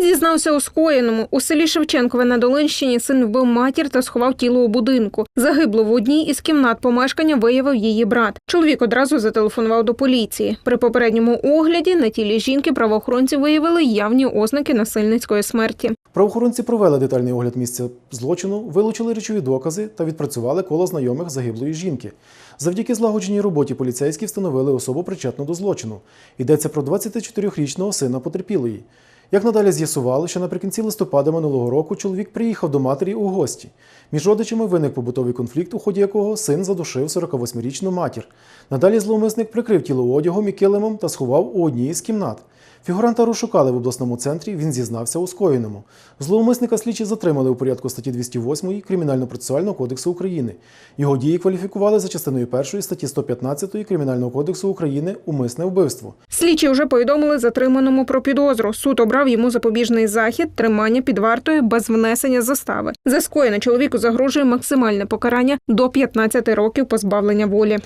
Зізнався у скоєному. У селі Шевченкове на Долинщині син вбив матір та сховав тіло у будинку. Загиблу в одній із кімнат помешкання виявив її брат. Чоловік одразу зателефонував до поліції. При попередньому огляді на тілі жінки правоохоронці виявили явні ознаки насильницької смерті. Правоохоронці провели детальний огляд місця злочину, вилучили речові докази та відпрацювали коло знайомих загиблої жінки. Завдяки злагодженій роботі поліцейські встановили особу причетну до злочину. Йдеться про 24-річного сина потерпілої. Як надалі з'ясували, що наприкінці листопада минулого року чоловік приїхав до матері у гості. Між родичами виник побутовий конфлікт, у ході якого син задушив 48-річну матір. Надалі зловмисник прикрив тіло одягом і килимом та сховав у одній із кімнат. Фігуранта розшукали в обласному центрі, він зізнався у скоєному. Зловмисника слідчі затримали у порядку статті 208 Кримінально-процесуального кодексу України. Його дії кваліфікували за частиною 1 статті 115 Кримінального кодексу України умисне вбивство. Слідчі вже повідомили затриманому про підозру. Суд обрав йому запобіжний захід, тримання під вартою без внесення застави. За скоєне чоловіку загрожує максимальне покарання до 15 років позбавлення волі.